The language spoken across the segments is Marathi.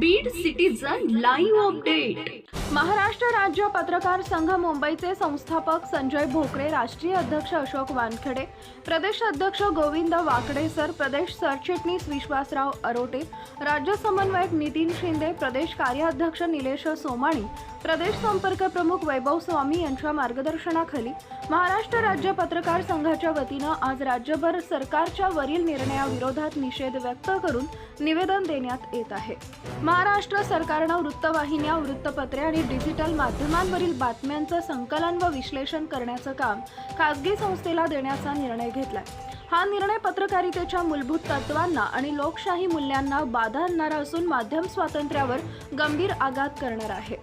Beed citizen live update. Maharashtra राज्य पत्रकार संघ मुंबईचे संस्थापक संजय भोकरे राष्ट्रीय अध्यक्ष अशोक वानखेडे प्रदेश अध्यक्ष गोविंद वाकडे सर प्रदेश सरचिटणीस विश्वासराव अरोटे राज्य समन्वयक नितीन शिंदे प्रदेश कार्याध्यक्ष निलेश सोमाणी प्रदेश संपर्क प्रमुख वैभव स्वामी यांच्या मार्गदर्शनाखाली महाराष्ट्र राज्य पत्रकार संघाच्या वतीनं आज राज्यभर सरकारच्या वरील निर्णयाविरोधात निषेध व्यक्त करून निवेदन देण्यात येत आहे. महाराष्ट्र सरकारनं वृत्तवाहिन्या वृत्तपत्रे आणि डिजिटल माध्यमांवरील बातम्यांचं संकलन व विश्लेषण करण्याचं काम खासगी संस्थेला देण्याचा निर्णय घेतलाय. हा निर्णय पत्रकारितेच्या मूलभूत तत्वांना आणि लोकशाही मूल्यांना बाधा आणणारा असून माध्यम स्वातंत्र्यावर गंभीर आघात करणार आहे.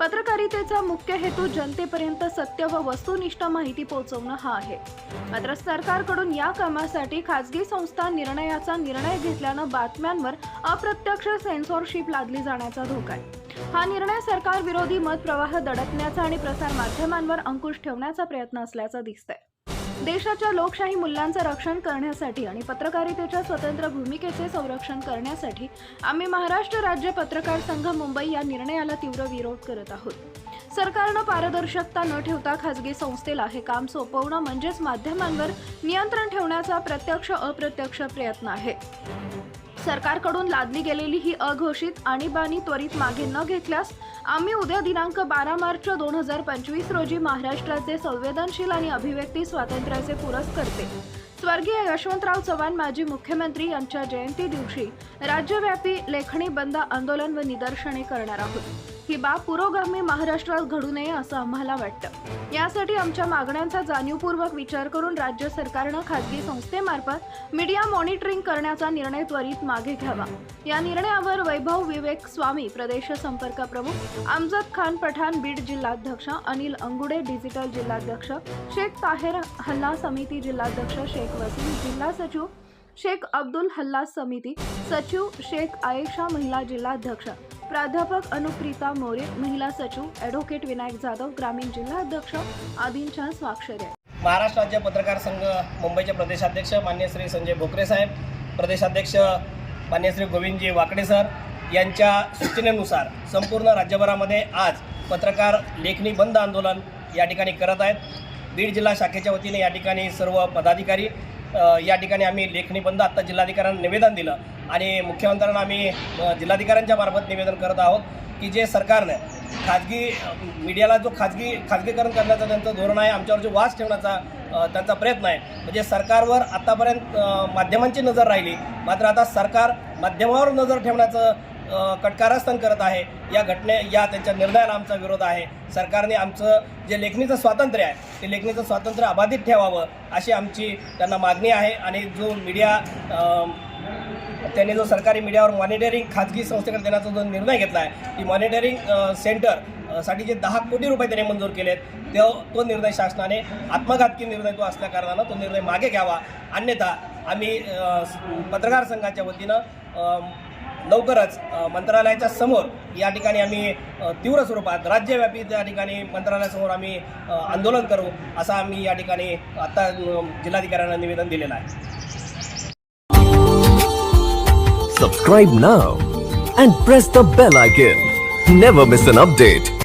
पत्रकारितेचा मुख्य हेतू जनतेपर्यंत सत्य व वस्तुनिष्ठ माहिती पोहोचवणं हा आहे. मात्र सरकारकडून या कामासाठी खासगी संस्था निर्णयाचा निर्णय घेतल्यानं बातम्यांवर अप्रत्यक्ष सेन्सॉरशिप लादली जाण्याचा धोका आहे. हा निर्णय सरकार विरोधी मत प्रवाह दडपण्याचा आणि प्रसार माध्यमांवर अंकुश ठेवण्याचा प्रयत्न असल्याचं दिसतंय. देशाच्या लोकशाही मूल्यांचं रक्षण करण्यासाठी आणि पत्रकारितेच्या स्वतंत्र भूमिकेचे संरक्षण करण्यासाठी आम्ही महाराष्ट्र राज्य पत्रकार संघ मुंबई या निर्णयाला तीव्र विरोध करत आहोत. सरकारनं पारदर्शकता न ठेवता खासगी संस्थेला हे काम सोपवणं म्हणजेच माध्यमांवर नियंत्रण ठेवण्याचा प्रत्यक्ष अप्रत्यक्ष प्रयत्न आहे. सरकारकडून लादली गेलेली ही अघोषित आणीबाणी त्वरित मागे न घेतल्यास आम्ही उद्या दिनांक बारा मार्च दोन हजार पंचवीस रोजी महाराष्ट्राचे संवेदनशील आणि अभिव्यक्ती स्वातंत्र्याचे पुरस्कर्ते. स्वर्गीय यशवंतराव चव्हाण माजी मुख्यमंत्री यांच्या जयंती दिवशी राज्यव्यापी लेखणी बंद आंदोलन व निदर्शने करणार आहोत. ही बाब पुरोगामी महाराष्ट्रात घडू नये असं आम्हाला वाटतं. यासाठी आमच्या मागण्यांचा जाणीवपूर्वक विचार करून राज्य सरकारनं खासगी संस्थेमार्फत मीडिया मॉनिटरिंग करण्याचा निर्णय त्वरित मागे घ्यावा. या निर्णयावर वैभव विवेक स्वामी प्रदेश संपर्क प्रमुख आमजद खान पठाण बीड जिल्हाध्यक्ष अनिल अंगुडे डिजिटल जिल्हाध्यक्ष शेख ताहेर हल्ला समिती जिल्हाध्यक्ष शेख वसीम जिल्हा सचिव शेख अब्दुल हल्ला समिती सचिव शेख आयेशा महिला जिल्हाध्यक्ष प्राध्यापक अनुप्रीता मोरे महिला सचिव ॲडव्होकेट विनायक जाधव ग्रामीण जिल्हाध्यक्ष आदींच्या स्वाक्षऱ्या महाराष्ट्र राज्य पत्रकार संघ मुंबईचे प्रदेशाध्यक्ष मान्य श्री संजय भोकरे साहेब प्रदेशाध्यक्ष मान्य श्री गोविंदजी वाकडे सर यांच्या सूचनेनुसार संपूर्ण राज्यभरामध्ये आज पत्रकार लेखणी बंद आंदोलन या ठिकाणी करत आहेत. बीड जिल्हा शाखेच्या वतीने या ठिकाणी सर्व पदाधिकारी या ठिकाणी आम्ही लेखणी बंद आत्ता जिल्हाधिकाऱ्यांना निवेदन दिलं आणि मुख्यमंत्र्यांना आम्ही जिल्हाधिकाऱ्यांच्या मार्फत निवेदन करत आहोत की जे सरकारनं खाजगी मीडियाला जो खाजगी खाजगीकरण करण्याचं त्यांचं धोरण आहे आमच्यावर जो वास ठेवण्याचा त्यांचा प्रयत्न आहे म्हणजे सरकारवर आत्तापर्यंत माध्यमांची नजर राहिली मात्र आता सरकार माध्यमावर नजर ठेवण्याचं कटकारस्थान करत आहे. या घटने या त्यांच्या निर्णयाला आमचा विरोध आहे. सरकारने आमचं जे लेखणीचं स्वातंत्र्य आहे ते लेखणीचं स्वातंत्र्य अबाधित ठेवावं अशी आमची त्यांना मागणी आहे आणि जो मीडिया त्यांनी जो सरकारी मीडियावर मॉनिटरिंग खाजगी संस्थेकडे देण्याचा जो निर्णय घेतला आहे ती मॉनिटरिंग सेंटरसाठी जे दहा कोटी रुपये त्यांनी मंजूर केलेत तो तो निर्णय शासनाने आत्मघातकी निर्णय तो असल्याकारणानं तो निर्णय मागे घ्यावा. अन्यथा आम्ही पत्रकार संघाच्या वतीनं लवकरच मंत्रालयाच्या समोर या ठिकाणी आम्ही तीव्र स्वरूपात राज्यव्यापी त्या ठिकाणी मंत्रालयासमोर आम्ही आंदोलन करू असं आम्ही या ठिकाणी आता जिल्हाधिकाऱ्यांना निवेदन दिलेलं आहे Subscribe now and press the bell icon. Never miss an update.